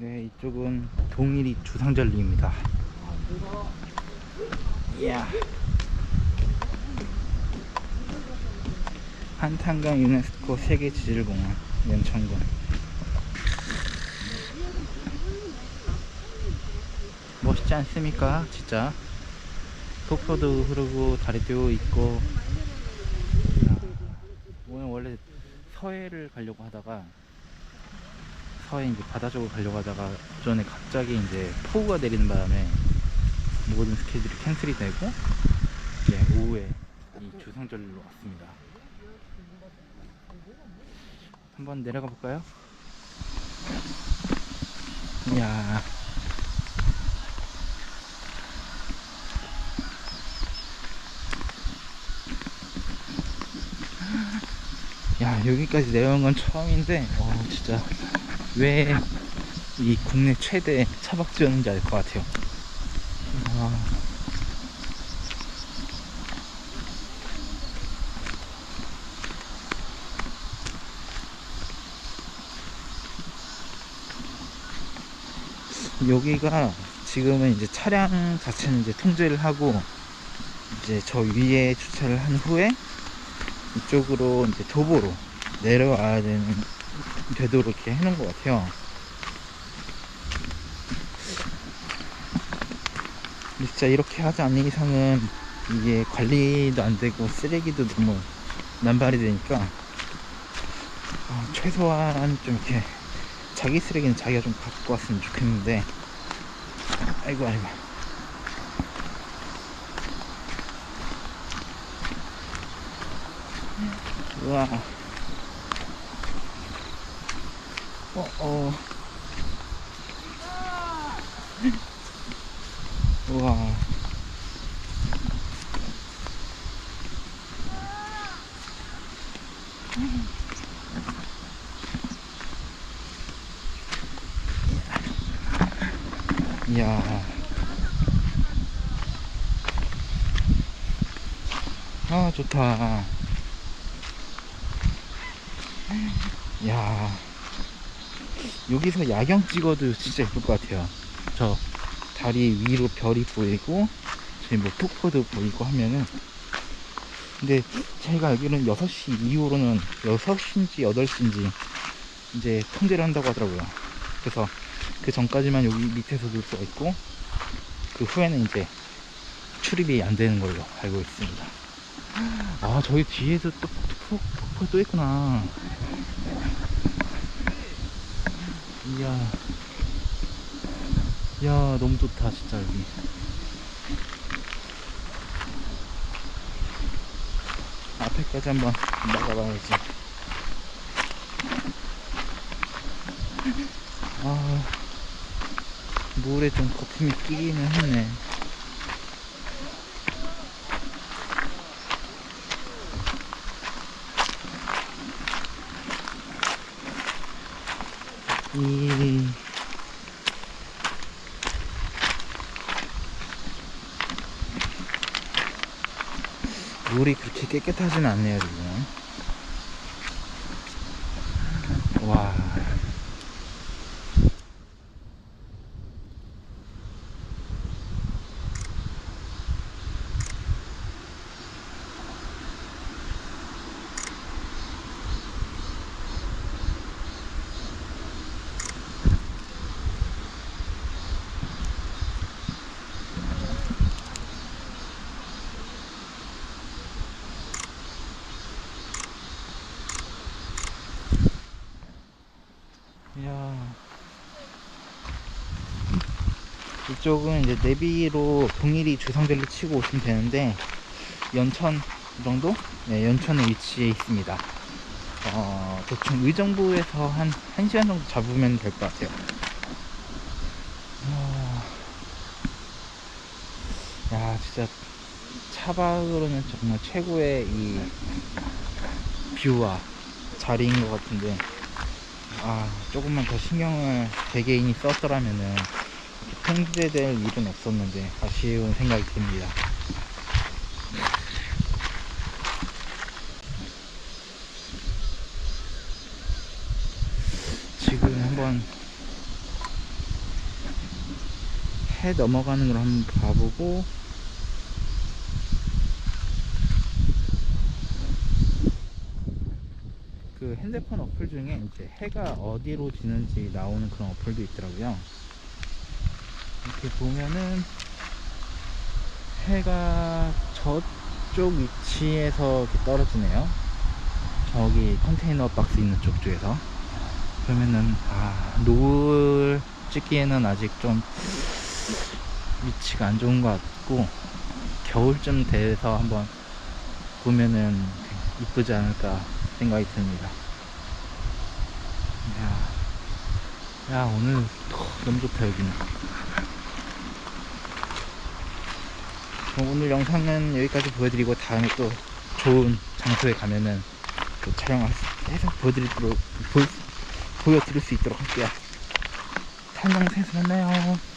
네, 이쪽은 동일이 주상절리입니다. 이야. 한탄강 유네스코 세계지질공원 연천군. 멋있지 않습니까? 진짜. 폭포도 흐르고 다리도 있고. 오늘 원래 서해를 가려고 하다가 서해 이제 바다 쪽으로 가려고 하다가 오전에 갑자기 이제 폭우가 내리는 바람에 모든 스케줄이 캔슬이 되고 이제 오후에 이 주상절로 왔습니다. 한번 내려가 볼까요? 이야. 야 여기까지 내려온 건 처음인데 어 진짜 왜 이 국내 최대 차박지였는지 알 것 같아요. 아, 여기가 지금은 이제 차량 자체는 이제 통제를 하고 이제 저 위에 주차를 한 후에 이쪽으로 이제 도보로 내려와야 되는 되도록 이렇게 해놓은 것 같아요. 진짜 이렇게 하지 않는 이상은 이게 관리도 안 되고 쓰레기도 너무 남발이 되니까 어, 최소한 좀 이렇게 자기 쓰레기는 자기가 좀 갖고 왔으면 좋겠는데 아이고 아이고 우와 어, 어. 우와. 이야. 아 좋다. 야 여기서 야경 찍어도 진짜 예쁠 것 같아요. 저 다리 위로 별이 보이고 저기 뭐 폭포도 보이고 하면은. 근데 제가 알기로는 6시 이후로는 6시인지 8시인지 이제 통제를 한다고 하더라고요. 그래서 그 전까지만 여기 밑에서 놀 수가 있고 그 후에는 이제 출입이 안 되는 걸로 알고 있습니다. 아 저기 뒤에도 또 폭포 또 있구나 이야. 야 너무 좋다 진짜 여기. 앞에까지 한번 나가봐야지. 아 물에 좀 거품이 끼기는 했네 이 물이 그렇게 깨끗하진 않네요 지금 와 이야. 이쪽은 이제 내비로 동일이 주상절로 치고 오시면 되는데 연천 정도? 네, 연천에 위치해 있습니다. 어, 대충 의정부에서 한 1시간 정도 잡으면 될 것 같아요. 아, 야, 진짜 차박으로는 정말 최고의 이 뷰와 자리인 것 같은데 아 조금만 더 신경을 개개인이 썼더라면은 통제될 일은 없었는데 아쉬운 생각이 듭니다. 지금 한번 해 넘어가는 걸 한번 봐보고 그 핸드폰 어플 중에 이제 해가 어디로 지는지 나오는 그런 어플도 있더라고요. 이렇게 보면은 해가 저쪽 위치에서 이렇게 떨어지네요. 저기 컨테이너 박스 있는 쪽 쪽에서. 그러면은 아 노을 찍기에는 아직 좀 위치가 안 좋은 것 같고 겨울쯤 돼서 한번 보면은 이쁘지 않을까 생각이 듭니다. 야, 야 오늘 어, 너무 좋다 여기는. 오늘 영상은 여기까지 보여드리고 다음에 또 좋은 장소에 가면은 또 촬영해서 보여드리도록 보, 보여드릴 수 있도록 할게요. 다음 영상에서 만나요.